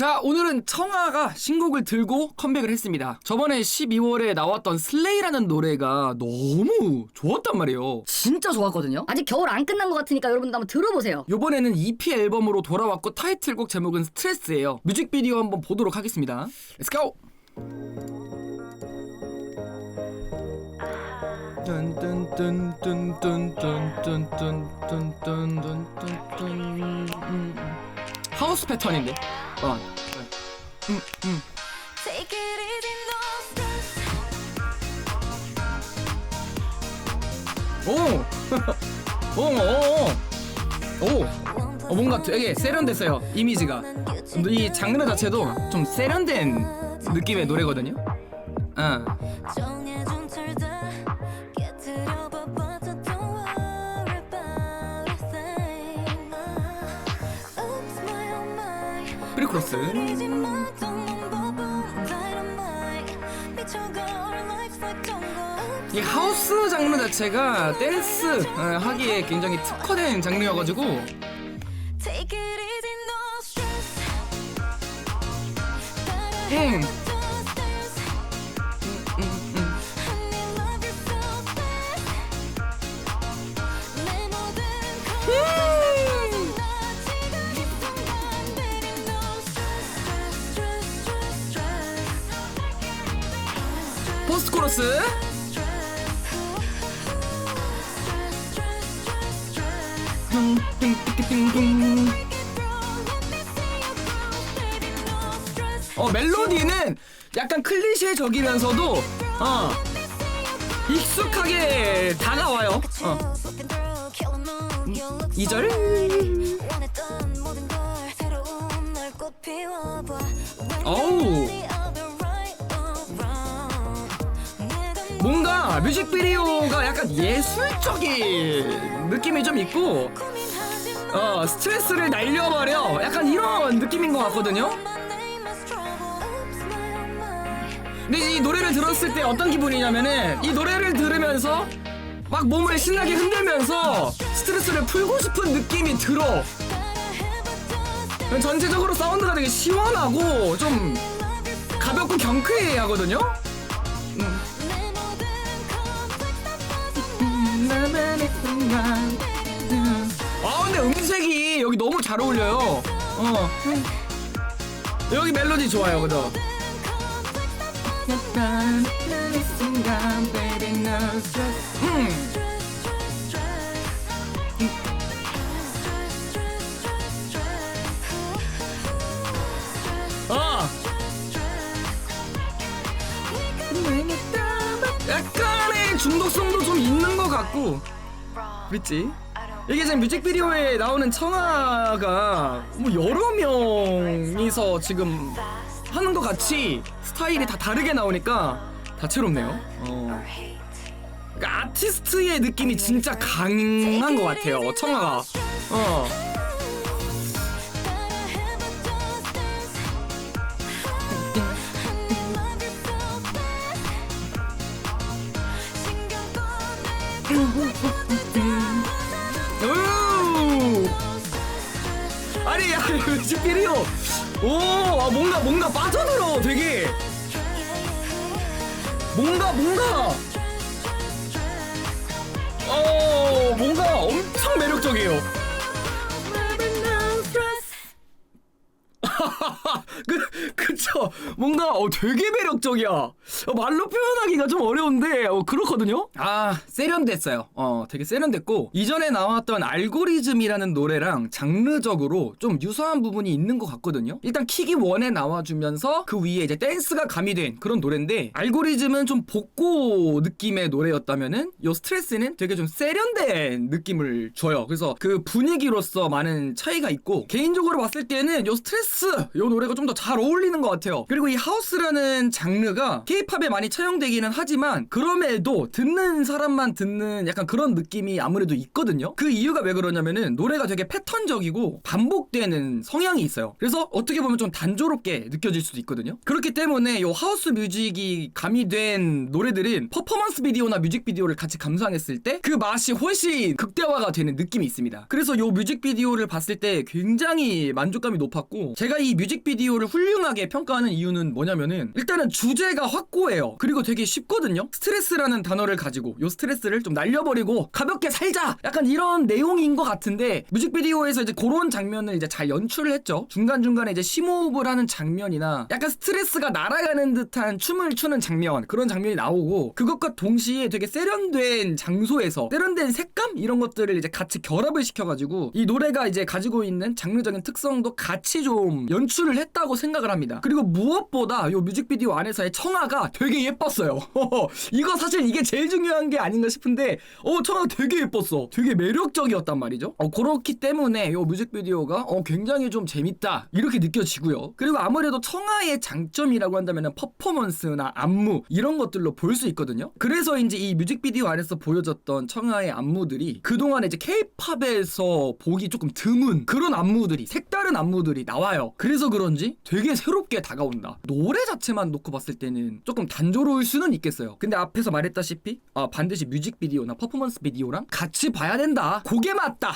자 오늘은 청아가 신곡을 들고 컴백을 했습니다 저번에 12월에 나왔던 슬레이라는 노래가 너무 좋았단 말이에요 진짜 좋았거든요. 아직 겨울 안 끝난 것 같으니까 여러분들 한번 들어보세요. 이번에는 EP 앨범으로 돌아왔고 타이틀곡 제목은 스트레스예요 뮤직비디오 한번 보도록 하겠습니다 Let's go! 하우스 패턴인데 어. 음, 음. Take stress. 오! 오, 오, 오. 어, 뭔가 되게 세련됐어요. 이미지가. 이 장르 자체도 좀 세련된 느낌의 노래거든요. 어. Jungle. 이 하우스 장르 자체가 댄스 어, 하기에 굉장히 특화된 장르여가지고 Take 포스트 코러스. 어 멜로디는 약간 클리셰적이면서도 어 익숙하게 다가와요. 어. 이절 어우. 뮤직비디오가 약간 예술적인 느낌이 좀 있고 어 스트레스를 날려버려 약간 이런 느낌인 것 같거든요. 근데 이 노래를 들었을 때 어떤 기분이냐면은 이 노래를 들으면서 막 몸을 신나게 흔들면서 스트레스를 풀고 싶은 느낌이 들어. 전체적으로 사운드가 되게 시원하고 좀 가볍고 경쾌하거든요. 아 근데 음색이 여기 너무 잘 어울려요. 어. 여기 멜로디 좋아요, 그죠? 음. 어. 약간의 중독성도 좀 있는 것 같고 그랬지? 이게 지금 뮤직비디오에 나오는 청아가 뭐 여러 명이서 지금 하는 것 같이 스타일이 다 다르게 나오니까 다채롭네요. 어. 그러니까 아티스트의 느낌이 진짜 강한 것 같아요. 청아가. 어. 아니, 아니, 뮤직비디오. 오, 아, 뭔가, 뭔가 빠져들어, 되게. 뭔가, 뭔가. 어, 뭔가 엄청 매력적이에요. 그, 그쵸. 뭔가, 어, 되게 매력적이야. 어, 말로 표현하기가 좀 어려운데, 어, 그렇거든요? 아, 세련됐어요. 어, 되게 세련됐고, 이전에 나왔던 알고리즘이라는 노래랑 장르적으로 좀 유사한 부분이 있는 것 같거든요? 일단 킥이 원에 나와주면서 그 위에 이제 댄스가 가미된 그런 노래인데, 알고리즘은 좀 복고 느낌의 노래였다면은, 요 스트레스는 되게 좀 세련된 느낌을 줘요. 그래서 그 분위기로서 많은 차이가 있고, 개인적으로 봤을 때는 요 스트레스, 요 노래가 좀 더 잘 어울 리는 것 같아요. 그리고 이 하우스라는 장르가 케이팝에 많이 차용되기는 하지만 그럼에도 듣는 사람만 듣는 약간 그런 느낌이 아무래도 있거든요. 그 이유가 왜 그러냐면은 노래가 되게 패턴적이고 반복되는 성향이 있어요. 그래서 어떻게 보면 좀 단조롭게 느껴질 수도 있거든요. 그렇기 때문에 이 하우스 뮤직이 가미된 노래들은 퍼포먼스 비디오나 뮤직비디오를 같이 감상했을 때 그 맛이 훨씬 극대화가 되는 느낌이 있습니다. 그래서 이 뮤직비디오를 봤을 때 굉장히 만족감이 높았고 제가 이 뮤직비디오를 훌륭 하게 평가하는 이유는 뭐냐면은 일단은 주제가 확고해요. 그리고 되게 쉽거든요. 스트레스라는 단어를 가지고 요 스트레스를 좀 날려버리고 가볍게 살자. 약간 이런 내용인 것 같은데 뮤직비디오에서 이제 그런 장면을 이제 잘 연출을 했죠. 중간 중간에 이제 심호흡을 하는 장면이나 약간 스트레스가 날아가는 듯한 춤을 추는 장면 그런 장면이 나오고 그것과 동시에 되게 세련된 장소에서 세련된 색감 이런 것들을 이제 같이 결합을 시켜가지고 이 노래가 이제 가지고 있는 장르적인 특성도 같이 좀 연출을 했다고 생각을 합니다. 그리고 무엇보다 요 뮤직비디오 안에서의 청아가 되게 예뻤어요. 이거 사실 이게 제일 중요한 게 아닌가 싶은데 어 청아가 되게 예뻤어. 되게 매력적이었단 말이죠. 어 그렇기 때문에 요 뮤직비디오가 어 굉장히 좀 재밌다 이렇게 느껴지고요. 그리고 아무래도 청아의 장점이라고 한다면 퍼포먼스나 안무 이런 것들로 볼 수 있거든요. 그래서인지 이 뮤직비디오 안에서 보여졌던 청아의 안무들이 그동안에 이제 케이팝에서 보기 조금 드문 그런 안무들이 색다른 안무들이 나와요. 그래서 그런지 되게 새롭게 다가온다. 노래 자체만 놓고 봤을 때는 조금 단조로울 수는 있겠어요. 근데 앞에서 말했다시피 아, 반드시 뮤직비디오나 퍼포먼스 비디오랑 같이 봐야 된다. 그게 맞다.